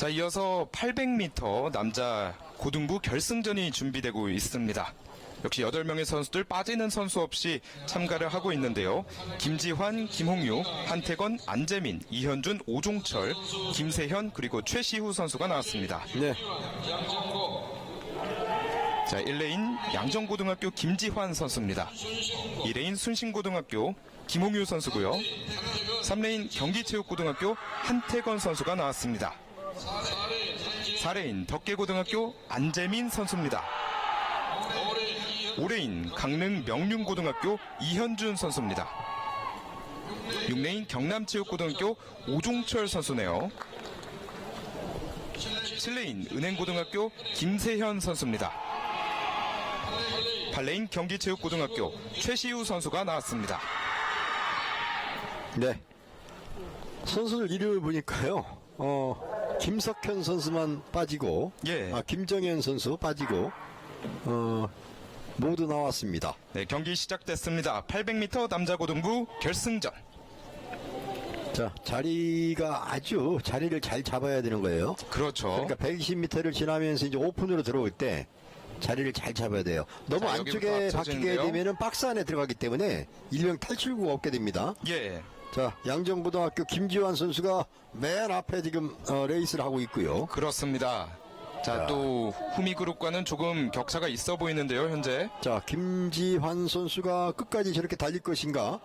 자, 이어서 800m 남자 고등부 결승전이 준비되고 있습니다. 역시 8명의 선수들 빠지는 선수 없이 참가를 하고 있는데요. 김지환, 김홍유, 한태건, 안재민, 이현준, 오종철, 김세현, 그리고 최시후 선수가 나왔습니다. 네. 자, 1레인 양정고등학교 김지환 선수입니다. 2레인 순신고등학교 김홍유 선수고요. 3레인 경기체육고등학교 한태건 선수가 나왔습니다. 4레인 덕계고등학교 안재민 선수입니다. 5레인 강릉 명륜고등학교 이현준 선수입니다. 6레인 경남체육고등학교 오종철 선수네요. 7레인 은행고등학교 김세현 선수입니다. 8레인 경기체육고등학교 최시우 선수가 나왔습니다. 네. 선수들 이름을 보니까요. 어, 김석현 선수만 빠지고, 예. 아, 김정현 선수 빠지고, 어, 모두 나왔습니다. 네, 경기 시작됐습니다. 800m 남자 고등부 결승전. 자, 자리가 아주 자리를 잘 잡아야 되는 거예요. 그렇죠. 그러니까 120m를 지나면서 이제 오픈으로 들어올 때 자리를 잘 잡아야 돼요. 너무 자, 여기부터 안쪽에 박히게 앞서지는데요. 되면은 박스 안에 들어가기 때문에 일명 탈출구가 없게 됩니다. 예. 자, 양정고등학교 김지환 선수가 맨 앞에 지금 어, 레이스를 하고 있고요. 그렇습니다. 자, 또 후미 그룹과는 조금 격차가 있어 보이는데요, 현재. 자, 김지환 선수가 끝까지 저렇게 달릴 것인가?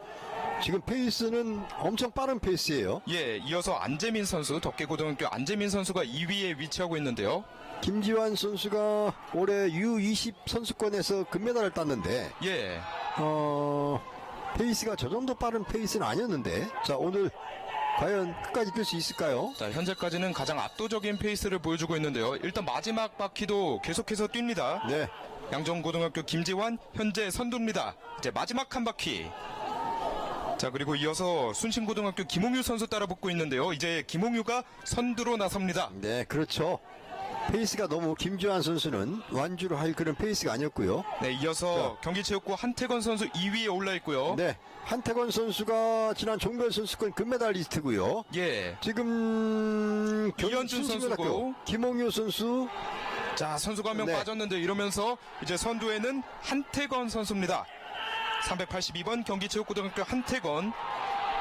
지금 페이스는 엄청 빠른 페이스예요. 예, 이어서 안재민 선수, 덕계고등학교 안재민 선수가 2위에 위치하고 있는데요. 김지환 선수가 올해 U20 선수권에서 금메달을 땄는데 예. 어, 페이스가 저 정도 빠른 페이스는 아니었는데 자, 오늘 과연 끝까지 뛸 수 있을까요? 자, 현재까지는 가장 압도적인 페이스를 보여주고 있는데요. 일단 마지막 바퀴도 계속해서 뜁니다. 네. 양정고등학교 김지환 현재 선두입니다. 이제 마지막 한 바퀴. 자 그리고 이어서 순신고등학교 김홍유 선수 따라 붙고 있는데요. 이제 김홍유가 선두로 나섭니다. 네, 그렇죠. 페이스가 너무 김지환 선수는 완주를 할 그런 페이스가 아니었고요. 네 이어서 경기체육부 한태건 선수 2위에 올라 있고요. 네, 한태권 선수가 지난 종별 선수권 금메달리스트고요. 예. 지금 이현준 선수고. 김홍유 선수 자 선수가 한 명 네. 빠졌는데 이러면서 이제 선두에는 한태건 선수입니다. 382번 경기체육고등학교 한태건.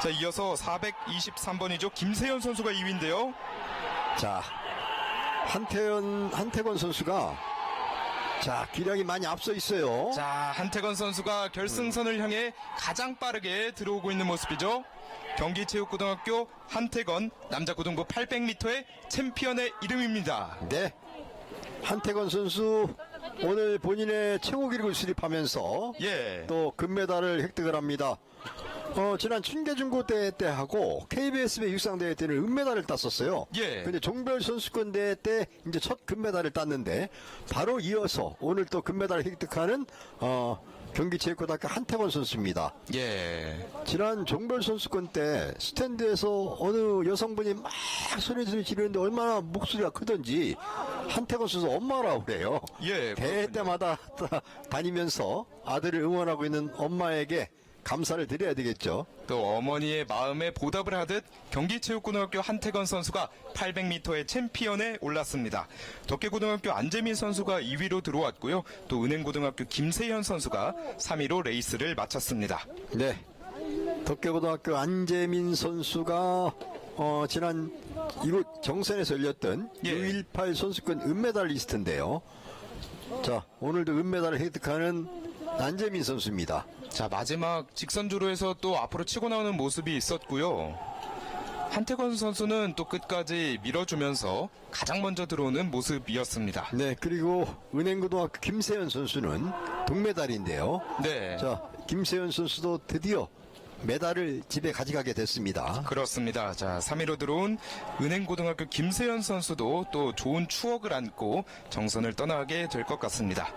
자 이어서 423번이죠 김세현 선수가 2위인데요. 자 한태현 한태권 선수가 자 기량이 많이 앞서 있어요. 자, 한태건 선수가 결승선을 향해 가장 빠르게 들어오고 있는 모습이죠. 경기체육고등학교 한태건 남자고등부 800m의 챔피언의 이름입니다. 네. 한태건 선수 오늘 본인의 최고 기록을 수립하면서 예. 또 금메달을 획득을 합니다. 어, 지난 춘계중고 대회 때 하고 KBS배 육상 대회 때는 은메달을 땄었어요. 예. 근데 종별 선수권 대회 때 이제 첫 금메달을 땄는데 바로 이어서 오늘 또 금메달을 획득하는 어, 경기체육고등학교 한태건 선수입니다. 예. 지난 종별 선수권 때 스탠드에서 어느 여성분이 막 소리 소리 지르는데 얼마나 목소리가 크던지 한태건 선수 엄마라고 그래요. 예, 대회 그렇군요. 때마다 다- 다니면서 아들을 응원하고 있는 엄마에게 감사를 드려야 되겠죠. 또 어머니의 마음에 보답을 하듯 경기체육고등학교 한태건 선수가 800m의 챔피언에 올랐습니다. 덕계고등학교 안재민 선수가 2위로 들어왔고요. 또 은행고등학교 김세현 선수가 3위로 레이스를 마쳤습니다. 네. 덕계고등학교 안재민 선수가 어, 지난 이곳 정선에서 열렸던 예. U18 선수권 은메달리스트인데요. 자, 오늘도 은메달을 획득하는 안재민 선수입니다. 자 마지막 직선주로 해서 또 앞으로 치고 나오는 모습이 있었고요. 한태건 선수는 또 끝까지 밀어주면서 가장 먼저 들어오는 모습이었습니다. 네, 그리고 은행고등학교 김세현 선수는 동메달인데요. 네, 자, 김세현 선수도 드디어 메달을 집에 가져가게 됐습니다. 그렇습니다. 자 3위로 들어온 은행고등학교 김세현 선수도 또 좋은 추억을 안고 정선을 떠나게 될 것 같습니다.